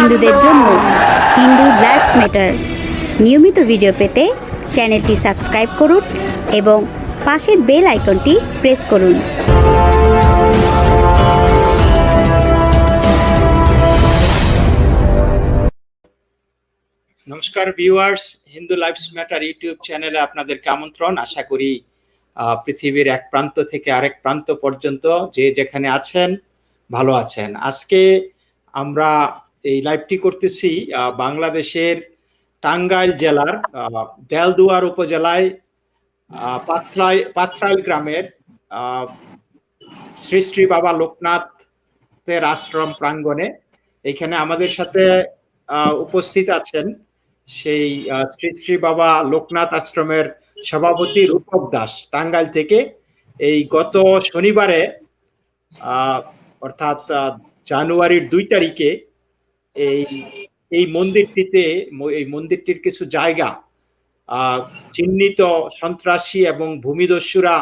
হিন্দুদের জন্য Hindu lives matter নিয়মিত ভিডিও পেতে চ্যানেলটি সাবস্ক্রাইব করুন এবং পাশের বেল আইকনটি প্রেস করুন। নমস্কার viewers Hindu lives matter YouTube চ্যানেলে আপনাদেরকে আমন্ত্রণ। আশা করি পৃথিবীর এক প্রান্ত থেকে আরেক প্রান্ত পর্যন্ত যে যেখানে আছেন, ভালো আছেন। আজকে আমরা এই লাইভটি করতেছি বাংলাদেশের টাঙ্গাইল জেলার দেলদুয়ার উপজেলায় পাথরাই, পাথরাইল গ্রামের শ্রী শ্রী বাবা লোকনাথের আশ্রম প্রাঙ্গণে এখানে আমাদের সাথে উপস্থিত আছেন সেই শ্রী শ্রী বাবা লোকনাথ আশ্রমের সভাপতি রূপক দাস। টাঙ্গাইল থেকে এই গত শনিবারে অর্থাৎ জানুয়ারির দুই তারিখে এই এই মন্দিরটিতে, এই মন্দিরটির কিছু জায়গা চিহ্নিত সন্ত্রাসী এবং ভূমিদস্যুরা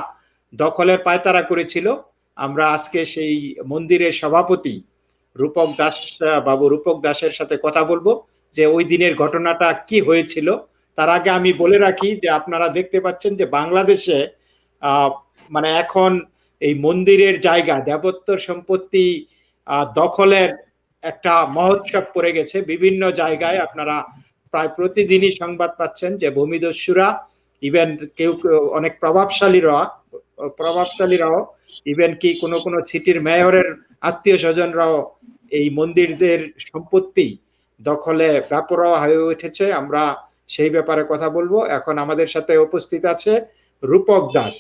দখলের পায়তারা করেছিল। আমরা আজকে সেই মন্দিরের সভাপতি রূপক দাস, বাবু রূপক দাসের সাথে কথা বলব যে ওই দিনের ঘটনাটা কি হয়েছিল। তার আগে আমি বলে রাখি যে আপনারা দেখতে পাচ্ছেন যে বাংলাদেশে মানে এখন এই মন্দিরের জায়গা দেবত্ব সম্পত্তি দখলের একটা মহোৎসব পড়ে গেছে। বিভিন্ন জায়গায় আপনারা প্রায় প্রতিদিনই সংবাদ পাচ্ছেন যে ভূমিদস্যুরা ইভেন কেউ অনেক প্রভাবশালীরা, প্রভাবশালীরাও ইভেন কি কোনো কোনো সিটির মেয়রের আত্মীয় স্বজনরাও এই মন্দিরদের সম্পত্তি দখলে ব্যাপরা হয়ে উঠেছে। আমরা সেই ব্যাপারে কথা বলব। এখন আমাদের সাথে উপস্থিত আছে রূপক দাস।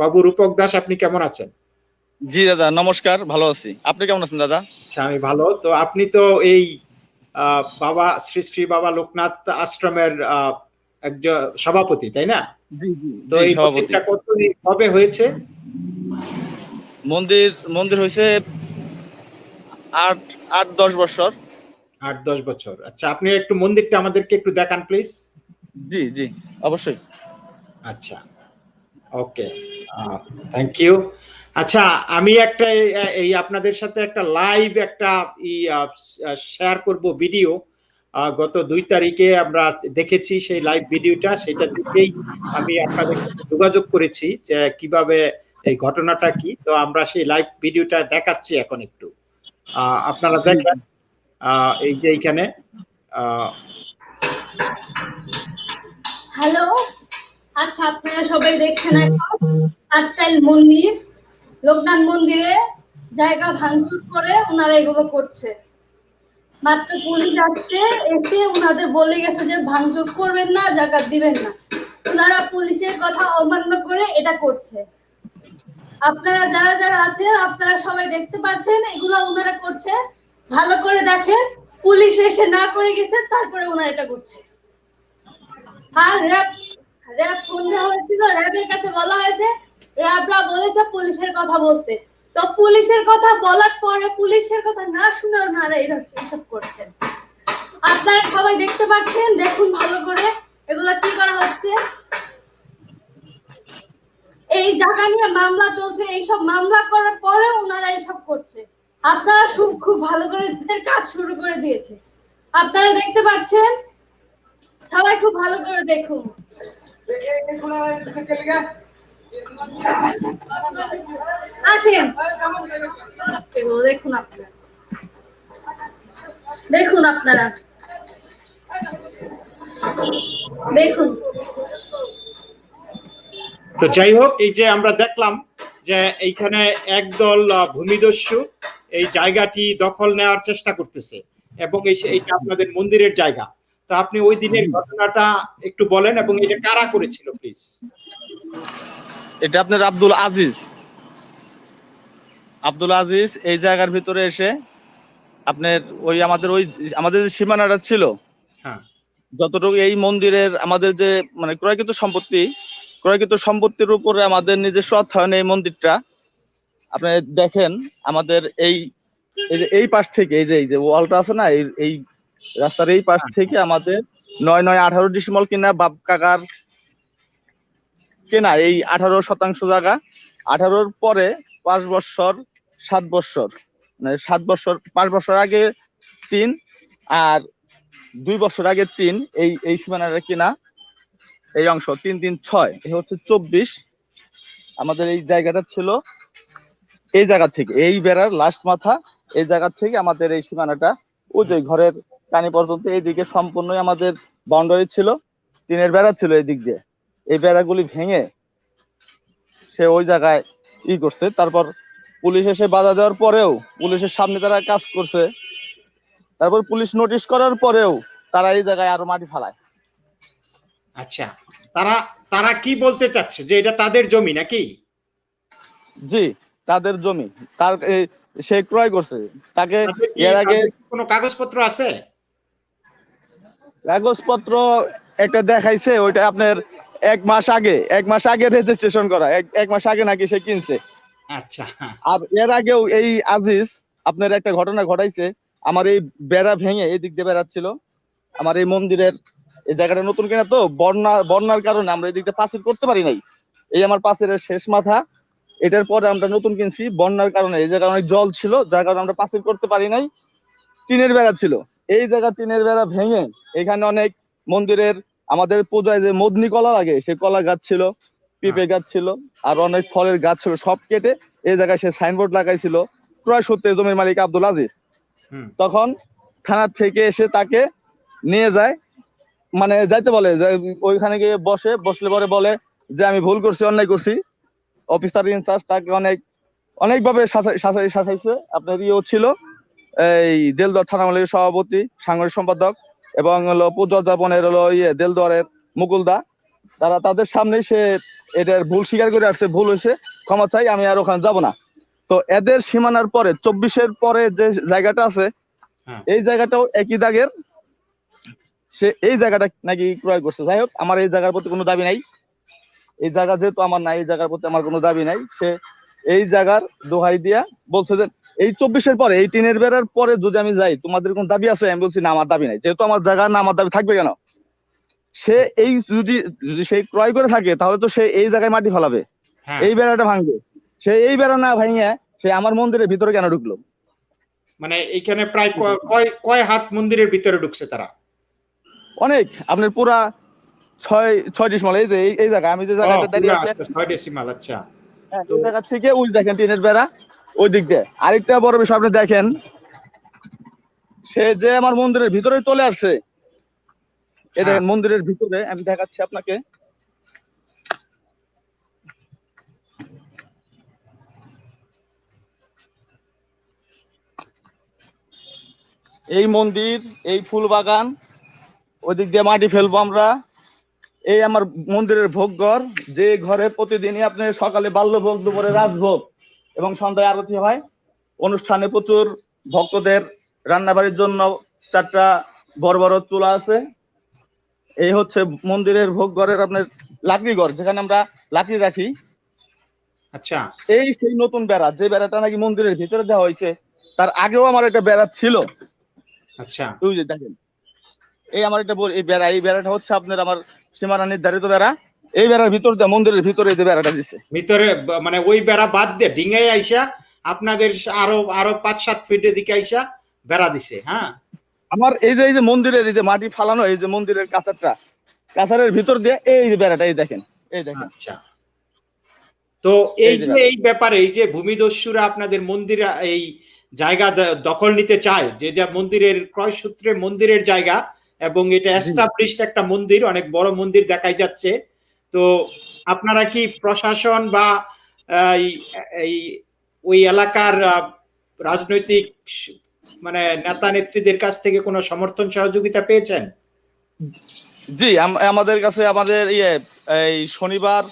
বাবু রূপক দাস, আপনি কেমন আছেন? জি দাদা নমস্কার ভালো আছি। আপনি কেমন আছেন দাদা? আচ্ছা আমি ভালো। তো আপনি তো এই বাবা শ্রী শ্রী বাবা লোকনাথ আশ্রমের একজন সভাপতি তাই না? জি জি তো এই কতদিন কবে হয়েছে? মন্দির মন্দির হয়েছে আট আট দশ বছর। আট দশ বছর। আচ্ছা আপনি একটু মন্দিরটা আমাদেরকে একটু দেখান প্লিজ। জি জি অবশ্যই। আচ্ছা ওকে থ্যাংক ইউ আচ্ছা আমি একটা এই আপনাদের সাথে একটা লাইভ একটা ই শেয়ার করব ভিডিও গত দুই তারিখে আমরা দেখেছি সেই লাইভ ভিডিওটা সেটা দেখেই আমি আপনাদের সাথে যোগাযোগ করেছি যে কীভাবে এই ঘটনাটা কি। তো আমরা সেই লাইভ ভিডিওটা দেখাচ্ছি এখন একটু। আহ, আপনারা দেখেন আহ, এই যে এইখানে আহ, হ্যালো আচ্ছা আপনারা সবাই দেখছেন এখন? আটটাইল মন্দির। লোকনাথ মন্দিরে জায়গা ভাঙচুর করে ওনারা এগুলো করছে। মাত্র পুলিশ আসছে, এসে ওনাদের বলে গেছে যে ভাঙচুর করবেন না, জায়গা দিবেন না। ওনারা পুলিশের কথা অমান্য করে এটা করছে। আপনারা যারা যারা আছেন, আপনারা সবাই দেখতে পাচ্ছেন, এগুলো ওনারা করছে। ভালো করে দেখেন, পুলিশ এসে না করে গেছে, তারপরে ওনারা এটা করছে। আর র্যাব র্যাব সন্ধ্যা হয়েছিল, র্যাবের কাছে বলা হয়েছে র্যাবরা বলেছে পুলিশের কথা বলতে তো পুলিশের কথা বলার পরে পুলিশের কথা না শুনে ওনারা এরকম এসব করছেন আপনারা সবাই দেখতে পাচ্ছেন দেখুন ভালো করে এগুলো কি করা হচ্ছে এই জায়গা নিয়ে মামলা চলছে এইসব মামলা করার পরে ওনারা এসব করছে আপনারা খুব ভালো করে কাজ শুরু করে দিয়েছে আপনারা দেখতে পাচ্ছেন সবাই খুব ভালো করে দেখুন আসেন। দেখুন আপনারা। দেখুন আপনারা। দেখুন। তো যাই হোক এই যে আমরা দেখলাম যে এইখানে একদল ভূমিদস্যু এই জায়গাটি দখল নেওয়ার চেষ্টা করতেছে এবং এই এইটা আপনাদের মন্দিরের জায়গা। তো আপনি ওই দিনের ঘটনাটা একটু বলেন এবং এটা কারা করেছিল প্লিজ এটা আপনার আব্দুল আজিজ। আব্দুল আজিজ এই জায়গার ভিতরে এসে আপনার ওই আমাদের ওই আমাদের যে সীমানাটা ছিল হ্যাঁ। যতটুকু এই মন্দিরের আমাদের যে মানে ক্রয়কৃত সম্পত্তি ক্রয়কৃত সম্পত্তির উপরে আমাদের নিজস্ব অর্থায়ন এই মন্দিরটা আপনি দেখেন আমাদের এই এই যে এই পাশ থেকে এই যে এই যে ওয়ালটা আছে না এই এই রাস্তার এই পাশ থেকে আমাদের নয় নয় আঠারো ডিসিমল কিনা বাপ কাকার কেনা এই আঠারো শতাংশ জায়গা। আঠারোর পরে পাঁচ বছর, সাত বছর মানে সাত বছর, পাঁচ বছর আগে তিন আর দুই বছর আগে তিন এই এই সীমানাটা কিনা। এই অংশ তিন তিন, ছয় এই হচ্ছে চব্বিশ। আমাদের এই জায়গাটা ছিল এই জায়গা থেকে, এই বেড়ার লাস্ট মাথা, এই জায়গা থেকে আমাদের এই সীমানাটা ওই যে ঘরের কানি পর্যন্ত, এইদিকে সম্পূর্ণই আমাদের বাউন্ডারি ছিল। টিনের বেড়া ছিল এই দিক দিয়ে। এই বেড়াগুলি ভেঙে সে ওই জায়গায় ই করছে। তারপর পুলিশ এসে বাধা দেওয়ার পরেও পুলিশের সামনে তারা কাজ করছে। তারপর পুলিশ নোটিশ করার পরেও তারা এই জায়গায় আরও মাটি ফালায়। আচ্ছা তারা তারা কি বলতে চাচ্ছে? যে এটা তাদের জমি নাকি? জি তাদের জমি। তার সে ক্রয় করছে। তাকে এর আগে কোনো কাগজপত্র আছে? কাগজপত্র একটা দেখাইছে ওইটা আপনার এক মাস আগে এক মাস আগে রেজিস্ট্রেশন করা এক মাস আগে নাকি সে কিনছে। আচ্ছা। আর এর আগেও এই আজিজ আপনার একটা ঘটনা ঘটাইছে আমার এই বেড়া ভেঙে এই দিক দিয়ে বেড়াচ্ছিল। আমার এই মন্দিরের এই জায়গাটা নতুন কিনা তো বন্যা বন্যার কারণে আমরা এই দিক দিয়ে পাঁচিল করতে পারি নাই। এই আমার পাঁচিলের শেষ মাথা। এটার পরে আমরা নতুন কিনছি বন্যার কারণে এই জায়গায় অনেক জল ছিল যার কারণে আমরা পাঁচিল করতে পারি নাই। টিনের বেড়া ছিল। এই জায়গা টিনের বেড়া ভেঙে এখানে অনেক মন্দিরের আমাদের পূজায় যে মদনি কলা লাগে সে কলা গাছ ছিল পিপে গাছ ছিল আর অনেক ফলের গাছ ছিল সব কেটে এই জায়গায় সে সাইনবোর্ড লাগাইছিল ক্রয় সূত্রে জমির মালিক আব্দুল আজিজ। তখন থানা থেকে এসে তাকে নিয়ে যায় মানে যাইতে বলে যে ওইখানে গিয়ে বসে বসলে পরে বলে যে আমি ভুল করছি অন্যায় করছি। অফিসার ইনচার্জ তাকে অনেক অনেকভাবে শাসাই- শাসাই শাসাইছে। আপনার ইয়েও ছিল এই দেলদর থানা মালিকের সভাপতি সাংগঠনিক সম্পাদক। এবং হলো পূজোদ্যাপনের হলো ইয়ে দেলদরের মুকুলদা। তারা তাদের সামনে সে এটার ভুল স্বীকার করে আসছে ভুল হয়েছে ক্ষমা চাই আমি আর ওখানে যাব না। তো এদের সীমানার পরে চব্বিশের পরে যে জায়গাটা আছে হ্যাঁ। এই জায়গাটাও একই দাগের। সে এই জায়গাটা নাকি ক্রয় করছে। যাই হোক আমার এই জায়গার প্রতি কোনো দাবি নাই। এই জায়গা যেহেতু আমার নাই এই জায়গার প্রতি আমার কোনো দাবি নাই। সে এই জায়গার দোহাই দিয়া বলছে যে এই চব্বিশের পরে এই টিনের বেড়ার পরে যদি আমি যাই তোমাদের কোন দাবি আছে? আমি বলছি না আমার দাবি নাই। যেহেতু আমার জায়গা না আমার দাবি থাকবে কেন? সে এই যদি সে ক্রয় করে থাকে তাহলে তো সে এই জায়গায় মাটি ফেলাবে। হ্যাঁ। এই বেড়াটা ভাঙবে। সে এই বেড়া না ভাঙিয়ে সে আমার মন্দিরের ভিতরে কেন ঢুকলো? মানে এখানে প্রায় কয় কয় হাত মন্দিরের ভিতরে ঢুকছে তারা? অনেক। আপনার পুরা ছয় ছয় ডিসমাল এই যে এই- জায়গা আমি যে জায়গাটা দাঁড়িয়ে আছি ছয় ডেসিমাল আচ্ছা। হ্যাঁ, জায়গা থেকে ওই দেখেন টিনের বেড়া। ওই দিক দিয়ে। আরেকটা বড় বিষয় আপনি দেখেন সে যে আমার মন্দিরের ভিতরে চলে আসছে এ দেখেন মন্দিরের ভিতরে আমি দেখাচ্ছি আপনাকে। এই মন্দির এই ফুল বাগান ওদিক দিয়ে মাটি ফেলব আমরা। এই আমার মন্দিরের ভোগ ঘর যে ঘরে প্রতিদিনই আপনি সকালে বাল্যভোগ দুপুরে রাজভোগ এবং সন্ধ্যায় আরতি হয়। অনুষ্ঠানে প্রচুর ভক্তদের রান্নাবাড়ির জন্য চারটা বড় বড় চুলা আছে। এই হচ্ছে মন্দিরের ভোগ ঘরের আপনার লাকড়ি ঘর যেখানে আমরা লাকড়ি রাখি। আচ্ছা। এই সেই নতুন বেড়া যে বেড়াটা নাকি মন্দিরের ভিতরে দেওয়া হয়েছে তার আগেও আমার একটা বেড়া ছিল। আচ্ছা। ওই যে দেখেন এই আমার একটা এই বেড়া এই বেড়াটা হচ্ছে আপনার আমার সীমানা নির্ধারিত বেড়া। এই বেড়ার ভিতর দিয়ে মন্দিরের ভিতরে যে বেড়াটা দিছে। ভিতরে মানে ওই বেড়া বাদ দিয়ে ডিঙাই আইসা আপনাদের আরও আরও পাঁচ সাত ফিটের দিকে আইসা বেড়া দিছে হ্যাঁ? আমার এই যে এই যে মন্দিরের এই যে মাটি ফালানো এই যে মন্দিরের কাঁচারটা কাঁচারের ভিতর দিয়ে এই যে বেড়াটা এই দেখেন এই দেখেন। আচ্ছা। তো এই যে এই ব্যাপারে এই যে ভূমিদস্যুরা আপনাদের মন্দির এই জায়গা দখল নিতে চায় যে যেটা মন্দিরের ক্রয় সূত্রে মন্দিরের জায়গা এবং এটা এস্টাবলিশড একটা মন্দির অনেক বড় মন্দির দেখাই যাচ্ছে তো আপনারা কি প্রশাসন বা এই- ওই এলাকার রাজনৈতিক মানে নেতা নেত্রীদের কাছ থেকে কোনো সমর্থন সহযোগিতা পেয়েছেন? জি, আম- আমাদের কাছে আমাদের ইয়ে এই শনিবার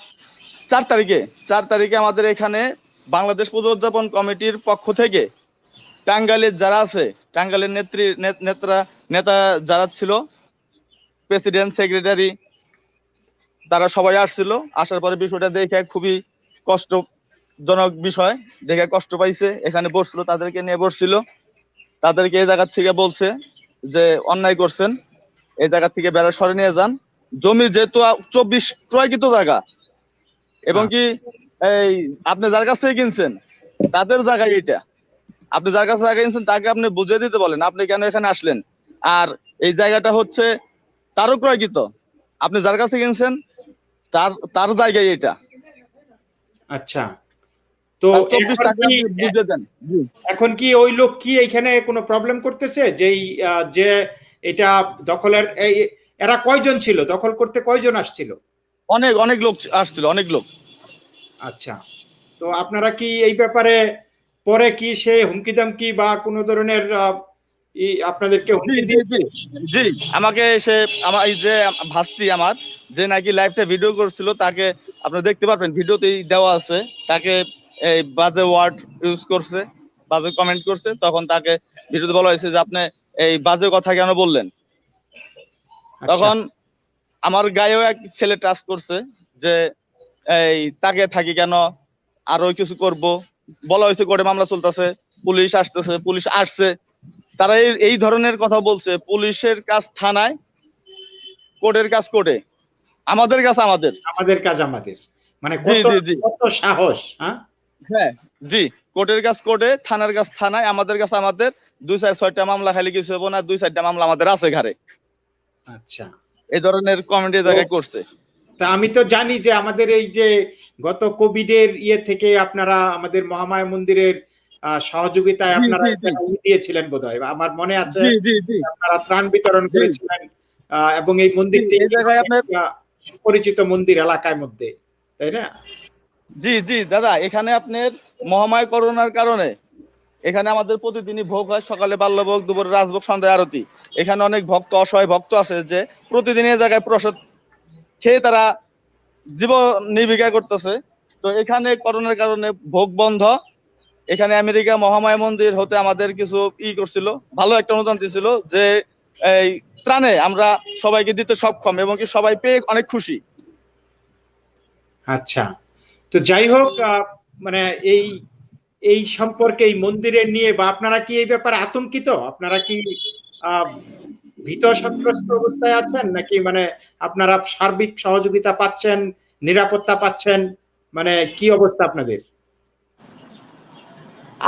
চার তারিখে চার তারিখে আমাদের এখানে বাংলাদেশ পুজো উদযাপন কমিটির পক্ষ থেকে টাঙ্গাইলের যারা আছে নে- নেত্রা, নেতা যারা ছিল, প্রেসিডেন্ট, সেক্রেটারি তারা সবাই আসছিল। আসার পরে বিষয়টা দেখে খুবই কষ্টজনক বিষয়। দেখে কষ্ট পাইছে, এখানে বসল, তাদেরকে নিয়ে বসছিল। তাদেরকে এই জায়গা থেকে বলছে যে, অন্যায় করছেন। এই জায়গা থেকে বেড়া সরে নিয়ে যান। জমি যেহেতু চব্বিশ ক্রয়কৃত জায়গা, এবং কি এই আপনি যার কাছ থেকে কিনছেন, তাদের জায়গা এটা আপনি যার কাছে জায়গা কিনছেন, তাকে আপনি বুঝিয়ে দিতে বলেন, আপনি কেন এখানে আসলেন? আর এই জায়গাটা হচ্ছে তারও ক্রয়কৃত। আপনি যার কাছে কিনছেন তার তার জায়গায় এটা। আচ্ছা। তো এখন কি ওই লোক কি এখানে কোনো প্রবলেম করতেছে? যেই যে এটা দখলের এরা কয়জন ছিল? দখল করতে কয়জন আসছিল? অনেক অনেক লোক আসছিল অনেক লোক। আচ্ছা। তো আপনারা কি এই ব্যাপারে পরে কি সে হুমকি দামকি বা কোনো ধরনের আপনাদেরকে জি হুমকি জি দিয়ে জি জি। আমাকে সে আমার এই যে ভাস্তি আমার যে নাকি লাইভটা ভিডিও করছিল তাকে আপনি দেখতে পারবেন ভিডিওতেই দেওয়া আছে। তাকে এই বাজে ওয়ার্ড ইউজ করছে বাজে কমেন্ট করছে তখন তাকে ভিডিওতে বলা হয়েছে যে আপনি এই বাজে কথা কেন বললেন? আচ্ছা, তখন আমার গায়েও এক ছেলে টাচ করছে যে এই তাকে থাকি কেন? আরও কিছু করব। বলা হয়েছে কোর্টে মামলা চলতেছে পুলিশ আসতেছে পুলিশ আসছে। তারা এই- ধরনের কথা বলছে পুলিশের কাজ থানায় কোর্টের কাজ কোর্টে। আমাদের কাজ আমাদের। আমাদের কাজ আমাদের। মানে কত সাহস হ্যাঁ? হ্যাঁ জি। কোর্টের কাজ কোর্টে থানার কাজ থানায় আমাদের কাছে আমাদের। দুই চার ছয়টা মামলা খালি কিছু হব না দুই চারটা মামলা আমাদের আছে ঘরে আচ্ছা। এই ধরনের কমেন্ট জায়গায় করছে। তা আমি তো জানি যে আমাদের এই যে গত কোভিডের ইয়ে থেকে আপনারা আমাদের মহামায়া মন্দিরের সহযোগিতায় আপনারা দিয়েছিলেন বোধহয়। আমার মনে আছে আপনারা ত্রাণ বিতরণ করেছিলেন এবং এই মন্দিরটি সুপরিচিত মন্দির এলাকার মধ্যে তাই না? জি জি দাদা এখানে আপনার মহামায় করোনার কারণে এখানে আমাদের প্রতিদিনই ভোগ হয় সকালে বাল্যভোগ দুপুরে রাজভোগ সন্ধ্যায় আরতি। এখানে অনেক ভক্ত অসহায় ভক্ত আছে যে প্রতিদিন এই জায়গায় প্রসাদ খেয়ে তারা জীবন নির্বিঘা করতেছে। তো এখানে করোনার কারণে ভোগ বন্ধ এখানে আমেরিকা মহামায়া মন্দির হতে আমাদের কিছু ই করছিল, ভালো একটা অনুদান দিছিল যে এই ত্রাণে আমরা সবাইকে দিতে সক্ষম এবং কি সবাই পেয়ে অনেক খুশি। আচ্ছা তো যাই হোক মানে এই এই সম্পর্কে এই মন্দিরের নিয়ে বা আপনারা কি এই ব্যাপারে আতঙ্কিত? আপনারা কি ভীত সন্ত্রস্ত অবস্থায় আছেন নাকি মানে আপনারা সার্বিক সহযোগিতা পাচ্ছেন, নিরাপত্তা পাচ্ছেন? মানে কি অবস্থা আপনাদের?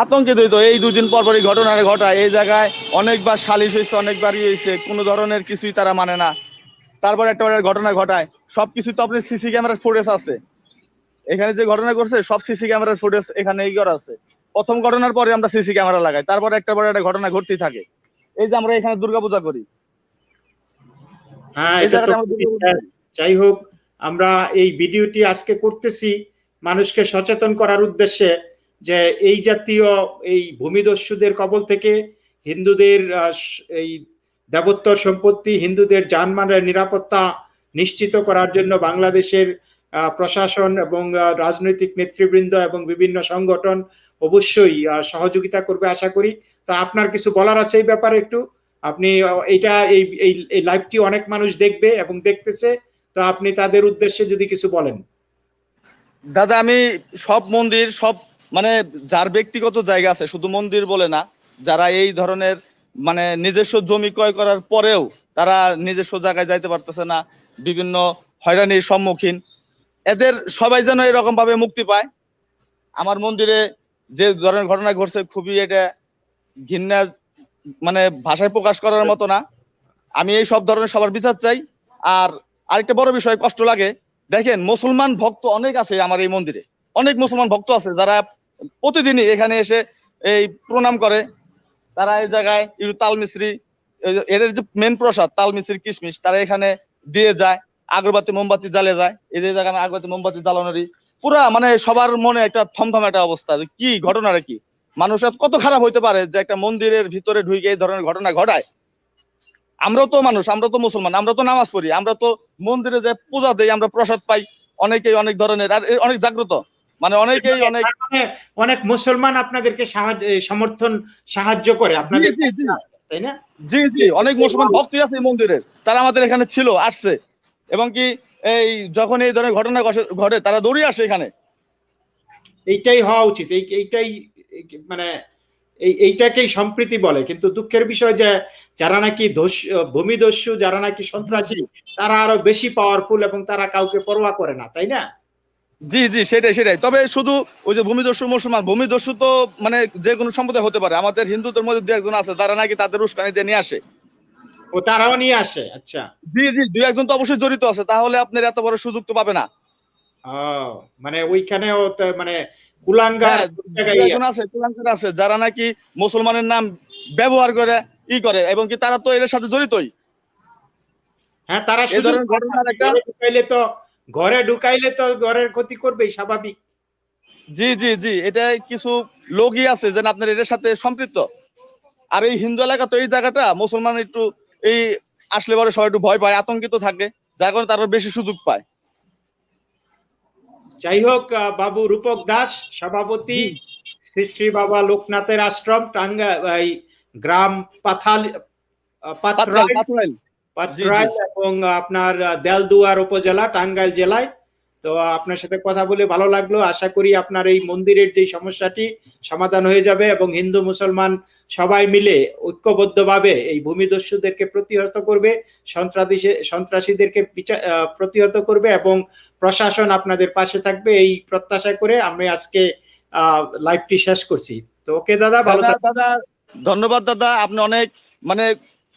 আতঙ্কিত তো। এই দুদিন পর পরই ঘটনাটা ঘটায়। এই জায়গায় অনেকবার সালিশ হয়েছে অনেকবার ইয়ে হয়েছে। কোনো ধরনের কিছুই তারা মানে না। তারপর একটা ঘটনা ঘটায়। সবকিছু তো আপনার সিসি ক্যামেরার ফুটেজ আছে। এখানে যে ঘটনা করছে সব সিসি ক্যামেরার ফুটেজ এখানে এই করা আছে। প্রথম ঘটনার পরে আমরা সিসি ক্যামেরা লাগাই। তারপর একটা পর একটা ঘটনা ঘটতেই থাকে। এই যে আমরা এখানে দুর্গাপূজা করি। হ্যাঁ। যাই হোক আমরা এই ভিডিওটি আজকে করতেছি মানুষকে সচেতন করার উদ্দেশ্যে। যে এই জাতীয় এই ভূমিদস্যুদের কবল থেকে হিন্দুদের এই দেবোত্তর সম্পত্তি, হিন্দুদের যানমানের নিরাপত্তা নিশ্চিত করার জন্য বাংলাদেশের প্রশাসন এবং রাজনৈতিক নেতৃবৃন্দ এবং বিভিন্ন সংগঠন অবশ্যই সহযোগিতা করবে আশা করি। তো আপনার কিছু বলার আছে এই ব্যাপারে একটু? আপনি এই এই এই লাইভটি অনেক মানুষ দেখবে এবং দেখতেছে, তো আপনি তাদের উদ্দেশ্যে যদি কিছু বলেন। দাদা, আমি সব মন্দির, সব মানে যার ব্যক্তিগত জায়গা আছে, শুধু মন্দির বলে না, যারা এই ধরনের মানে নিজস্ব জমি ক্রয় করার পরেও তারা নিজস্ব জায়গায় যাইতে পারতেছে না, বিভিন্ন হয়রানির সম্মুখীন। এদের সবাই যেন এরকম ভাবে মুক্তি পায়। আমার মন্দিরে যে ধরনের ঘটনা ঘটছে, খুবই এটা ঘৃণা মানে ভাষায় প্রকাশ করার মতো না। আমি এই সব ধরনের সবার বিচার চাই। আর আরেকটা বড় বিষয়, কষ্ট লাগে। দেখেন, মুসলমান ভক্ত অনেক আছে আমার এই মন্দিরে। অনেক মুসলমান ভক্ত আছে যারা প্রতিদিনই এখানে এসে এই প্রণাম করে। তারা এই জায়গায় তাল মিস্ত্রি এদের যে মেন প্রসাদ তাল মিস্ত্রি কিশমিশ, তারা এখানে দিয়ে যায়। আগরবাতি, মোমবাতি জ্বালিয়ে যায়। এই যে জায়গায় আগরবাতি, মোমবাতি জ্বালানোরই। পুরা মানে সবার মনে একটা থমথম একটা অবস্থা। যে কি ঘটনাটা কি? মানুষের কত খারাপ হইতে পারে যে একটা মন্দিরের ভিতরে ঢুকে এই ধরনের ঘটনা ঘটায়? আমরা তো মানুষ, আমরা তো মুসলমান, আমরা তো নামাজ পড়ি, আমরা তো মন্দিরে যে পূজা দেই, আমরা প্রসাদ পাই, অনেকেই অনেক ধরনের, আর অনেক জাগ্রত। মানে অনেকেই অনেক অনেক মুসলমান আপনাদেরকে সাহায্য সমর্থন সাহায্য করে আপনাদের। তাই না? জি জি অনেক মুসলমান ভক্তই আছে মন্দিরের। তারা আমাদের এখানে ছিল আসছে। এবং কি এই যখন এই ধরনের ঘটনা ঘটে- তারা দৌড়ে আসে এখানে। এইটাই হওয়া উচিত। এই এইটাই মানে এই এইটাকেই সম্প্রীতি বলে। কিন্তু দুঃখের বিষয় যে যারা নাকি দস্যু ভূমিদস্যু যারা নাকি সন্ত্রাসী তারা আরও বেশি পাওয়ারফুল এবং তারা কাউকে পরোয়া করে না তাই না? জি জি সেটাই সেটাই। তবে শুধু ওই যে ভূমিদস্যু মুসলমান ভূমিদস্যু তো মানে যে কোনো সম্প্রদায় হতে পারে। আমাদের হিন্দুদের মধ্যে দু একজন আছে যারা নাকি তাদের উস্কানি দিয়ে নিয়ে আসে। ও তারাও নিয়ে আসে? আচ্ছা। জি জি দুই একজন তো অবশ্যই জড়িত আছে তাহলে আপনার এত বড় সুযোগ তো পাবে না। মানে ওইখানেও মানে কুলাঙ্গার হ্যাঁ, একজন আছে যারা নাকি মুসলমানের নাম ব্যবহার করে ই করে এবং কি তারা তো এর সাথে জড়িতই। হ্যাঁ তারা এই ধরনের ঘটনার একটা- তো ঘরে ঢুকাইলে তো ঘরের ক্ষতি করবেই স্বাভাবিক। জি জি জি এটা কিছু লোকই আছে যেন আপনার এর সাথে সম্পৃক্ত। আর এই হিন্দু এলাকা তো এই জায়গাটা মুসলমান একটু এই আসলে পরে সবাই একটু ভয় পায় আতঙ্কিত থাকে যার কারণে তারা বেশি সুযোগ পায়। যাই হোক বাবু রূপক দাস সভাপতি শ্রী শ্রী বাবা লোকনাথের আশ্রম টাঙ্গা এই গ্রাম পাথাল আহ, পাতরাইল, পাত্রাইল এবং আপনার দেলদুয়ার উপজেলা টাঙ্গাইল জেলায়। তো আপনার সাথে কথা বলে ভালো লাগল। আশা করি আপনার এই মন্দিরের যে সমস্যাটি সমাধান হয়ে যাবে এবং হিন্দু মুসলমান সবাই মিলে ঐক্যবদ্ধভাবে এই ভূমিদস্যুদেরকে প্রতিহত করবে সন্ত্রাসী সন্ত্রাসীদেরকে প্রতিহত করবে এবং প্রশাসন আপনাদের পাশে থাকবে। এই প্রত্যাশা করে আমি আজকে লাইভটি শেষ করছি। তো ওকে দাদা ভালো দাদা ধন্যবাদ দাদা। আপনি অনেক মানে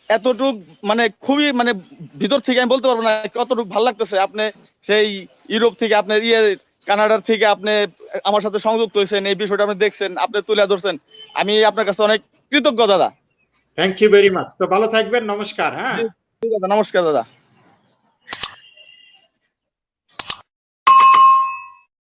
এতটুক মানে খুবই মানে ভিতর থেকে আমি বলতে পারব না কতটুক ভালো লাগতেছে। আপনি সেই ইউরোপ থেকে আপনার ইয়ে কানাডার থেকে আপনি আমার সাথে সংযুক্ত হয়েছেন এই বিষয়টা আপনি দেখছেন আপনি তুলে ধরছেন। আমি আপনার কাছে অনেক কৃতজ্ঞ দাদা। থ্যাংক ইউ ভেরি মাচ তো ভালো থাকবেন নমস্কার হ্যাঁ। ঠিক আছে নমস্কার দাদা।